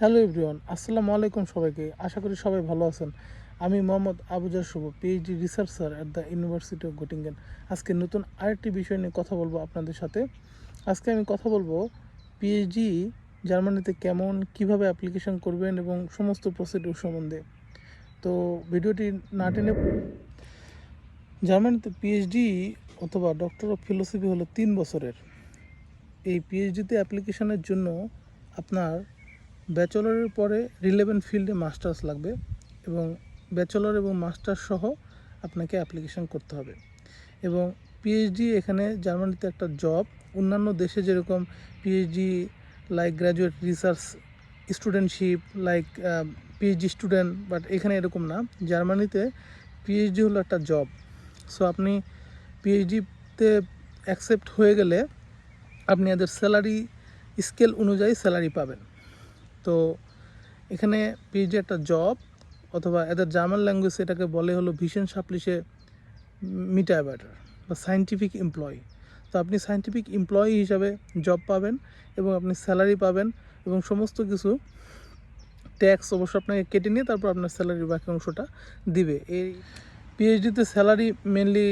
Hello everyone, আসসালামু আলাইকুম সবাইকে। আশা করি সবাই ভালো আছেন। আমি Mohammad Abuzar Shuvo PhD researcher at the university of Gottingen আজকে নতুন আরেকটি বিষয় নিয়ে কথা বলব আপনাদের সাথে। আজকে আমি কথা বলব পিএইচডি জার্মানিতে কেমন, কীভাবে অ্যাপ্লিকেশন করবেন এবং সমস্ত প্রসিডিউর সম্বন্ধে। তো ভিডিওটি না টেনে জার্মানিতে পিএইচডি অথবা ডক্টর অফ ফিলোসফি হলো তিন বছরের। এই পিএইচডিতে অ্যাপ্লিকেশনের জন্য আপনার ব্যাচেলরের পরে রিলেভেন্ট ফিল্ডে মাস্টার্স লাগবে এবং ব্যাচেলর এবং মাস্টার্স সহ আপনাকে অ্যাপ্লিকেশন করতে হবে। এবং পিএইচডি এখানে জার্মানিতে একটা জব। অন্যান্য দেশে যেরকম PhD like graduate research studentship like PhD student but এখানে এরকম না। জার্মানিতে পিএইচডি হলো একটা জব। সো আপনি পিএইচডিতে অ্যাকসেপ্ট হয়ে গেলে আপনি এদের স্যালারি স্কেল অনুযায়ী স্যালারি পাবেন। তো এখানে পিএইচডি একটা জব অথবা এদের জার্মান ল্যাঙ্গুয়েজ এটাকে বলে হলো ভীষণ সাপ্লিশে মিটাইবাটার বা সায়েন্টিফিক এমপ্লয়ি তো আপনি সায়েন্টিফিক এমপ্লয়ি হিসাবে জব পাবেন এবং আপনি স্যালারি পাবেন এবং সমস্ত কিছু ট্যাক্স অবশ্য আপনাকে কেটে নিয়ে তারপর আপনার স্যালারির বাকি অংশটা দিবে। এই পিএইচডিতে স্যালারি মেনলি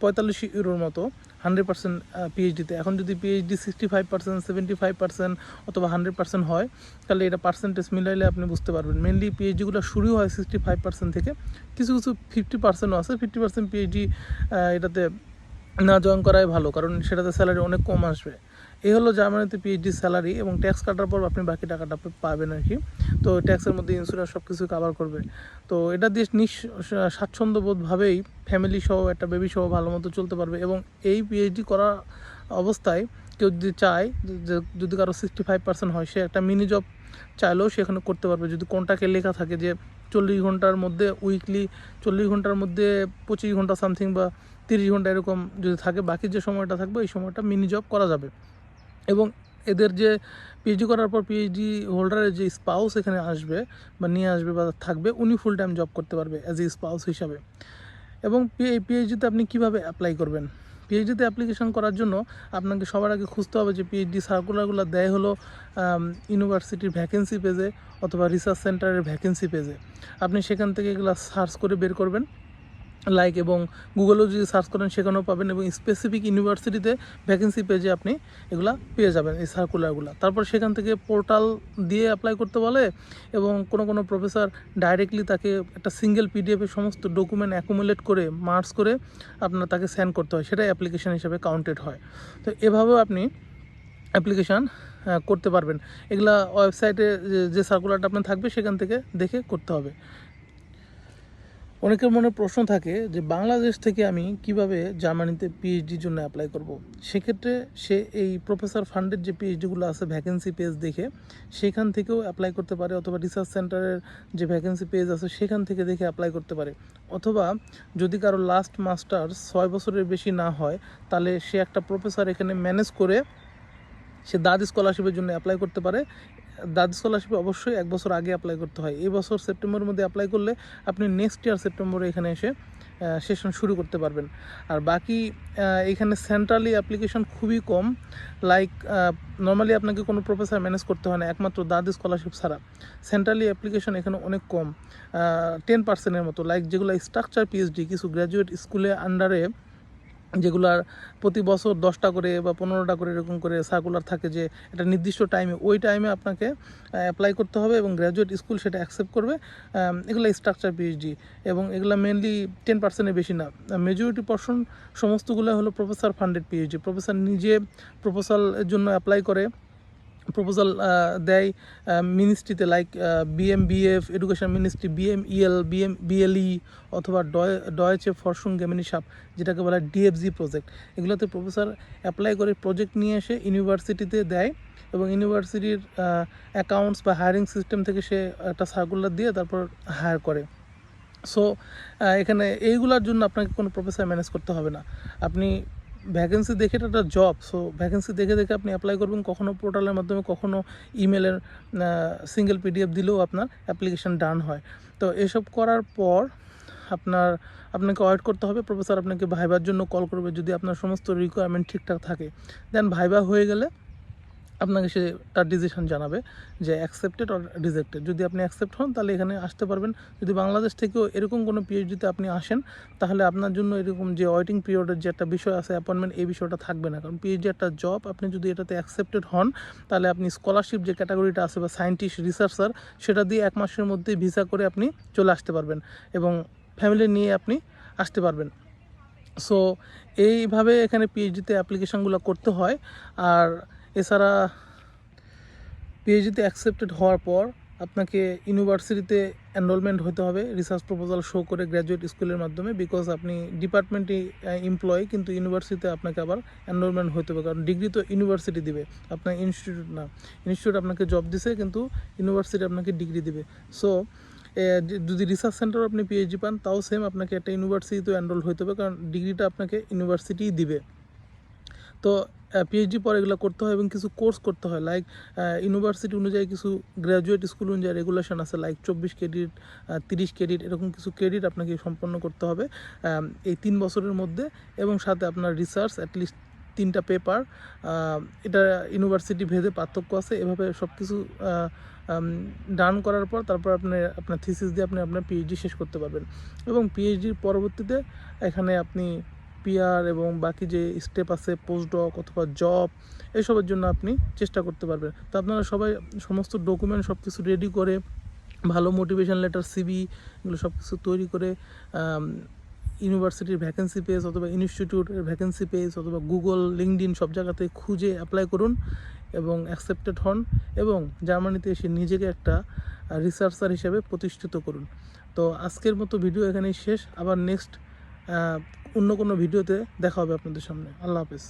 পঁয়তাল্লিশ ইউরোর মতো। হান্ড্রেড পার্সেন্ট পিএইচডিতে এখন যদি PhD sixty five percent seventy five percent অথবা হান্ড্রেড পার্সেন্ট হয়, তাহলে এটা পার্সেন্টেজ মিলাইলে আপনি বুঝতে পারবেন। মেনলি পিএইচডিগুলো শুরু হয় সিক্সটি ফাইভ পার্সেন্ট থেকে। কিছু কিছু ফিফটি পার্সেন্টও আছে। ফিফটি পার্সেন্ট পিএইচডি এটাতে না জয়েন করাই ভালো, কারণ সেটাতে স্যালারি অনেক কম আসবে। এই হলো জার্মানিতে পিএইচডি স্যালারি এবং ট্যাক্স কাটার পর আপনি বাকি টাকাটা পাবেন আর কি তো ট্যাক্সের মধ্যে ইন্স্যুরেন্স সব কিছু কাভার করবে। তো এটা দিয়ে নিঃ স্বাচ্ছন্দ্যবোধভাবেই ফ্যামিলি সহ একটা বেবি সহ ভালো মতো চলতে পারবে এবং এই পিএইচডি করা অবস্থায় কেউ যদি চায় যদি কারও সিক্সটি ফাইভ পার্সেন্ট হয়, সে একটা মিনি জব চাইলেও সেখানে করতে পারবে। যদি কোনটাকে লেখা থাকে যে চল্লিশ ঘণ্টার মধ্যে উইকলি চল্লিশ ঘণ্টার মধ্যে পঁচিশ ঘণ্টা সামথিং বা তিরিশ ঘণ্টা এরকম যদি থাকে, বাকি যে সময়টা থাকবে এই সময়টা মিনি জব করা যাবে। এবং এদের যে পিএইচডি করার পর পিএইচডি হোল্ডারের যে স্পাউস এখানে আসবে বা নিয়ে আসবে বা থাকবে, উনি ফুল টাইম জব করতে পারবে অ্যাজ এ স্পাউস হিসাবে। এবং পিএইচডিতে আপনি কীভাবে অ্যাপ্লাই করবেন? পিএইচডিতে অ্যাপ্লিকেশন করার জন্য আপনাকে সবার আগে খুঁজতে হবে যে পিএইচডি সার্কুলারগুলো দেয় হলো ইউনিভার্সিটির ভ্যাকেন্সি পেজে অথবা রিসার্চ সেন্টারের ভ্যাকেন্সি পেজে আপনি সেখান থেকে এগুলো সার্চ করে বের করবেন। লাইক এবং গুগলেও যদি সার্চ করেন, সেখানেও পাবেন এবং স্পেসিফিক ইউনিভার্সিটিতে ভ্যাকেন্সি পেজে আপনি এগুলা পেয়ে যাবেন, এই সার্কুলারগুলো তারপর সেখান থেকে পোর্টাল দিয়ে অ্যাপ্লাই করতে বলে এবং কোনো কোনো প্রফেসর ডাইরেক্টলি তাকে একটা সিঙ্গেল পিডিএফে সমস্ত ডকুমেন্ট অ্যাকুমুলেট করে মার্কস করে আপনার তাকে সেন্ড করতে হয়। সেটাই অ্যাপ্লিকেশন হিসেবে কাউন্টেড হয়। তো এভাবেও আপনি অ্যাপ্লিকেশান করতে পারবেন। এগুলা ওয়েবসাইটে যে সার্কুলারটা আপনার থাকবে, সেখান থেকে দেখে করতে হবে। অনেকের মনে প্রশ্ন থাকে যে বাংলাদেশ থেকে আমি কীভাবে জার্মানিতে পিএইচডির জন্য অ্যাপ্লাই করব। সেক্ষেত্রে সে এই প্রফেসর ফান্ডের যে পিএইচডিগুলো আছে ভ্যাকেন্সি পেজ দেখে সেখান থেকেও অ্যাপ্লাই করতে পারে, অথবা রিসার্চ সেন্টারের যে ভ্যাকেন্সি পেজ আছে সেখান থেকে দেখে অ্যাপ্লাই করতে পারে অথবা যদি কারও লাস্ট মাস্টার্স ছয় বছরের বেশি না হয়, তাহলে সে একটা প্রফেসর এখানে ম্যানেজ করে সে দাদ স্কলারশিপের জন্য অ্যাপ্লাই করতে পারে। দাদ স্কলারশিপে অবশ্যই এক বছর আগে অ্যাপ্লাই করতে হয়। এই বছর সেপ্টেম্বরের মধ্যে অ্যাপ্লাই করলে আপনি নেক্সট ইয়ার সেপ্টেম্বরে এখানে এসে সেশন শুরু করতে পারবেন। আর বাকি এখানে সেন্ট্রালি অ্যাপ্লিকেশন খুবই কম। লাইক নর্মালি আপনাকে কোনো প্রফেসর ম্যানেজ করতে হয় না, একমাত্র দাদ স্কলারশিপ ছাড়া। সেন্ট্রালি অ্যাপ্লিকেশন এখানে অনেক কম। টেন পার্সেন্টের মতো। লাইক যেগুলো স্ট্রাকচার পিএইচডি কিছু গ্র্যাজুয়েট স্কুলে আন্ডারে যেগুলার প্রতি বছর দশটা করে বা পনেরোটা করে এরকম করে সার্কুলার থাকে যে একটা নির্দিষ্ট টাইমে ওই টাইমে আপনাকে অ্যাপ্লাই করতে হবে এবং গ্র্যাজুয়েট স্কুল সেটা অ্যাকসেপ্ট করবে। এগুলো স্ট্রাকচার পিএইচডি এবং এগুলো মেনলি টেন পার্সেন্টের বেশি না। মেজরিটি পার্সন সমস্তগুলো হলো প্রফেসর ফান্ডেড পিএইচডি প্রফেসর নিজে প্রপোজালের জন্য অ্যাপ্লাই করে প্রপোজাল দেয় মিনিস্ট্রিতে like BM BF education ministry BM EL BM BLE অথবা ডয় ডয়েচে ফরসুং গেমিনিশাপ যেটাকে বলা ডিএফজি প্রজেক্ট এগুলোতে প্রফেসর অ্যাপ্লাই করে প্রজেক্ট নিয়ে এসে ইউনিভার্সিটিতে দেয় এবং ইউনিভার্সিটির অ্যাকাউন্টস বা হায়ারিং সিস্টেম থেকে সে একটা সার্কুলার দিয়ে তারপর হায়ার করে। সো এখানে এইগুলোর জন্য আপনাকে কোনো প্রফেসর ম্যানেজ করতে হবে না। আপনি ভ্যাকেন্সি দেখে এটা একটা জব সো ভ্যাকেন্সি দেখে দেখে আপনি অ্যাপ্লাই করবেন কখনও পোর্টালের মাধ্যমে কখনও ইমেলের সিঙ্গেল পিডিএফ দিলেও আপনার অ্যাপ্লিকেশান ডান হয়। তো এসব করার পর আপনার, আপনাকে ওয়েট করতে হবে প্রফেসর আপনাকে ভাইবার জন্য কল করবে যদি আপনার সমস্ত রিকোয়ারমেন্ট ঠিকঠাক থাকে। দেন ভাইবা হয়ে গেলে আপনাকে সে তার ডিসিশন জানাবে যে অ্যাকসেপ্টেড অর রিজেক্টেড যদি আপনি অ্যাকসেপ্ট হন, তাহলে এখানে আসতে পারবেন। যদি বাংলাদেশ থেকেও এরকম কোনো পিএইচডিতে আপনি আসেন, তাহলে আপনার জন্য এরকম যে ওয়েটিং পিরিয়ডের যে একটা বিষয় আছে অ্যাপয়েন্টমেন্ট এই বিষয়টা থাকবে না। কারণ পিএইচডি একটা জব আপনি যদি এটাতে অ্যাকসেপ্টেড হন, তাহলে আপনি স্কলারশিপ যে ক্যাটাগরিটা আছে বা সায়েন্টিস্ট রিসার্চার সেটা দিয়ে এক মাসের মধ্যে ভিসা করে আপনি চলে আসতে পারবেন এবং ফ্যামিলি নিয়ে আপনি আসতে পারবেন। সো এইভাবে এখানে পিএইচডিতে অ্যাপ্লিকেশানগুলো করতে হয়। আর এছাড়া পিএইচডিতে অ্যাকসেপ্টেড হওয়ার পর আপনাকে ইউনিভার্সিটিতে এনরোলমেন্ট হতে হবে। রিসার্চ প্রপোজাল শো করে গ্র্যাজুয়েট স্কুলের মাধ্যমে বিকজ আপনি ডিপার্টমেন্টে এমপ্লয় কিন্তু ইউনিভার্সিটিতে আপনাকে আবার এনরোলমেন্ট হতে হবে। কারণ ডিগ্রি তো ইউনিভার্সিটি দিবে, আপনার ইনস্টিটিউট না। ইনস্টিটিউট আপনাকে জব দিছে কিন্তু ইউনিভার্সিটি আপনাকে ডিগ্রি দিবে। সো যদি রিসার্চ সেন্টার আপনি পিএইচডি পান, তাও সেম আপনাকে একটা ইউনিভার্সিটিতে এনরোল হতে হবে। কারণ ডিগ্রিটা আপনাকে ইউনিভার্সিটিই দিবে। তো পিএইচডি পরে এগুলো করতে হয় এবং কিছু কোর্স করতে হয়। লাইক ইউনিভার্সিটি অনুযায়ী কিছু গ্র্যাজুয়েট স্কুল অনুযায়ী রেগুলেশন আছে লাইক চব্বিশ ক্রেডিট তিরিশ ক্রেডিট এরকম কিছু ক্রেডিট আপনাকে সম্পন্ন করতে হবে এই তিন বছরের মধ্যে এবং সাথে আপনার রিসার্চ অ্যাটলিস্ট তিনটা পেপার এটা ইউনিভার্সিটি ভেদে পার্থক্য আছে। এভাবে সব কিছু ডান করার পর তারপর আপনি, আপনার থিসিস দিয়ে আপনি আপনার পিএইচডি শেষ করতে পারবেন। এবং পিএইচডির পরবর্তীতে এখানে আপনি পিআর এবং বাকি যে স্টেপ আছে পোস্ট ডক অথবা জব, এসবের জন্য আপনি চেষ্টা করতে পারবেন। তো আপনারা সবাই সমস্ত ডকুমেন্ট সব কিছু রেডি করে, ভালো মোটিভেশন লেটার সিবি এগুলো সব কিছু তৈরি করে ইউনিভার্সিটির ভ্যাকেন্সি পেজ অথবা ইনস্টিটিউটের ভ্যাকেন্সি পেজ অথবা গুগল লিঙ্কডিন সব জায়গাতে খুঁজে অ্যাপ্লাই করুন এবং অ্যাকসেপ্টেড হন এবং জার্মানিতে এসে নিজেকে একটা রিসার্চার হিসেবে প্রতিষ্ঠিত করুন। তো আজকের মতো ভিডিও এখানেই শেষ। আবার নেক্সট অন্য কোনো ভিডিওতে দেখা হবে আপনাদের সামনে। আল্লাহ হাফেজ।